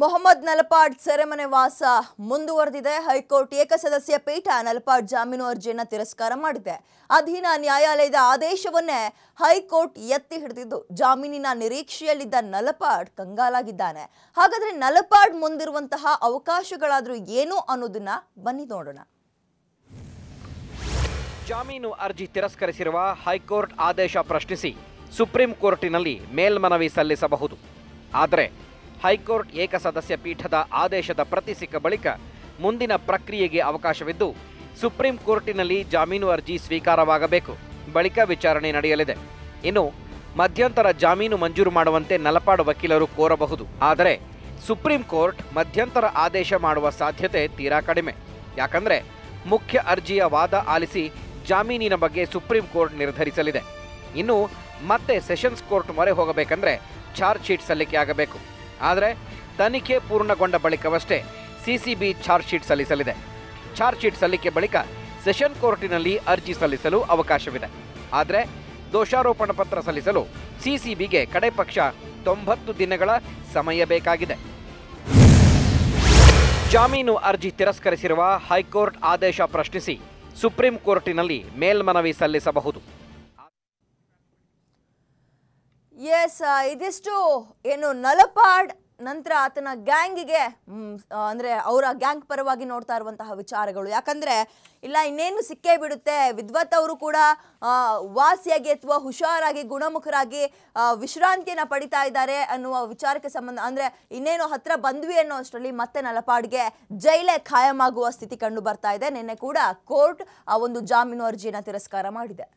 ಮೊಹಮ್ಮದ್ ನಲಪಾಡ್ ಸೆರೆಮನೆ ವಾಸ ಮುಂದುವರೆದಿದೆ. ಹೈಕೋರ್ಟ್ ಏಕಸದಸ್ಯ ಪೀಠ ನಲಪಾಡ್ ಜಾಮೀನು ಅರ್ಜಿಯನ್ನು ತಿರಸ್ಕಾರ ಮಾಡಿದೆ. ಅಧೀನ ನ್ಯಾಯಾಲಯದ ಆದೇಶವನ್ನೇ ಹೈಕೋರ್ಟ್ ಎತ್ತಿ ಹಿಡಿದಿದ್ದು. ಜಾಮೀನಿನ ನಿರೀಕ್ಷೆಯಲ್ಲಿದ್ದ ನಲಪಾಡ್ ಕಂಗಾಲಾಗಿದ್ದಾನೆ. ಹಾಗಾದ್ರೆ ನಲಪಾಡ್ ಮುಂದಿರುವಂತಹ ಅವಕಾಶಗಳಾದರೂ ಏನು ಅನ್ನೋದನ್ನ ಬನ್ನಿ ನೋಡೋಣ. ಜಾಮೀನು ಅರ್ಜಿ ತಿರಸ್ಕರಿಸಿರುವ ಹೈಕೋರ್ಟ್ ಆದೇಶ ಪ್ರಶ್ನಿಸಿ ಸುಪ್ರೀಂ ಕೋರ್ಟಿನಲ್ಲಿ ಮೇಲ್ಮನವಿ ಸಲ್ಲಿಸಬಹುದು. ಆದರೆ ಹೈಕೋರ್ಟ್ ಏಕಸದಸ್ಯ ಪೀಠದ ಆದೇಶದ ಪ್ರತಿ ಸಿಕ್ಕ ಬಳಿಕ ಮುಂದಿನ ಪ್ರಕ್ರಿಯೆಗೆ ಅವಕಾಶವಿದ್ದು, ಸುಪ್ರೀಂ ಕೋರ್ಟಿನಲ್ಲಿ ಜಾಮೀನು ಅರ್ಜಿ ಸ್ವೀಕಾರವಾಗಬೇಕು. ಬಳಿಕ ವಿಚಾರಣೆ ನಡೆಯಲಿದೆ. ಇನ್ನು, ಮಧ್ಯಂತರ ಜಾಮೀನು ಮಂಜೂರು ಮಾಡುವಂತೆ ನಲಪಾಡು ವಕೀಲರು ಕೋರಬಹುದು. ಆದರೆ, ಸುಪ್ರೀಂ ಕೋರ್ಟ್ ಮಧ್ಯಂತರ ಆದೇಶ ಮಾಡುವ ಸಾಧ್ಯತೆ ತೀರಾ ಕಡಿಮೆ. ಯಾಕಂದ್ರೆ, ಮುಖ್ಯ ಅರ್ಜಿಯ ವಾದ ಆಲಿಸಿ ಜಾಮೀನಿನ ಬಗ್ಗೆ ಸುಪ್ರೀಂ ಕೋರ್ಟ್ ನಿರ್ಧರಿಸಲಿದೆ. ಇನ್ನು, ಮತ್ತೆ ಸೆಷನ್ಸ್ ಕೋರ್ಟ್ ಮೊರೆ ಹೋಗಬೇಕಂದ್ರೆ ಚಾರ್ಜ್ ಶೀಟ್ ಸಲ್ಲಿಕೆ ಆಗಬೇಕು. ಆದರೆ ತನಿಖೆ ಪೂರ್ಣಗೊಂಡ ಬಳಿಕವಷ್ಟೇ ಸಿಸಿಬಿ ಚಾರ್ಜ್ ಶೀಟ್ ಸಲ್ಲಿಸಲಿದೆ. ಚಾರ್ಜ್ ಶೀಟ್ ಸಲ್ಲಿಕೆ ಬಳಿಕ ಸೆಷನ್ ಕೋರ್ಟಿನಲ್ಲಿ ಅರ್ಜಿ ಸಲ್ಲಿಸಲು ಅವಕಾಶವಿದೆ. ಆದರೆ ದೋಷಾರೋಪಣ ಪತ್ರ ಸಲ್ಲಿಸಲು ಸಿಸಿಬಿಗೆ ಕಡೆ ಪಕ್ಷ ತೊಂಬತ್ತು ದಿನಗಳ ಸಮಯ ಬೇಕಾಗಿದೆ. ಜಾಮೀನು ಅರ್ಜಿ ತಿರಸ್ಕರಿಸಿರುವ ಹೈಕೋರ್ಟ್ ಆದೇಶ ಪ್ರಶ್ನಿಸಿ ಸುಪ್ರೀಂ ಕೋರ್ಟಿನಲ್ಲಿ ಮೇಲ್ಮನವಿ ಸಲ್ಲಿಸಬಹುದು. ಎಸ್ ಇದಿಷ್ಟು ಏನು ನಲಪಾಡ್ ನಂತರ ಆತನ ಗ್ಯಾಂಗಿಗೆ ಅಂದರೆ ಅವರ ಗ್ಯಾಂಗ್ ಪರವಾಗಿ ನೋಡ್ತಾ ಇರುವಂತಹ ವಿಚಾರಗಳು. ಯಾಕಂದರೆ ಇಲ್ಲ, ಇನ್ನೇನು ಸಿಕ್ಕೇ ಬಿಡುತ್ತೆ. ವಿದ್ವತ್ ಅವರು ಕೂಡ ವಾಸಿಯಾಗಿ ಅಥವಾ ಹುಷಾರಾಗಿ, ಗುಣಮುಖರಾಗಿ ವಿಶ್ರಾಂತಿಯನ್ನ ಪಡಿತಾ ಇದ್ದಾರೆ ಅನ್ನುವ ವಿಚಾರಕ್ಕೆ ಸಂಬಂಧ, ಅಂದರೆ ಇನ್ನೇನು ಹತ್ರ ಬಂದ್ವಿ ಅನ್ನೋ ಅಷ್ಟರಲ್ಲಿ ಮತ್ತೆ ನಲಪಾಡ್ಗೆ ಜೈಲೇ ಖಾಯಂ ಆಗುವ ಸ್ಥಿತಿ ಕಂಡು ಬರ್ತಾ ಇದೆ. ನಿನ್ನೆ ಕೂಡ ಕೋರ್ಟ್ ಆ ಒಂದು ಜಾಮೀನು ಅರ್ಜಿಯನ್ನು ತಿರಸ್ಕಾರ ಮಾಡಿದೆ.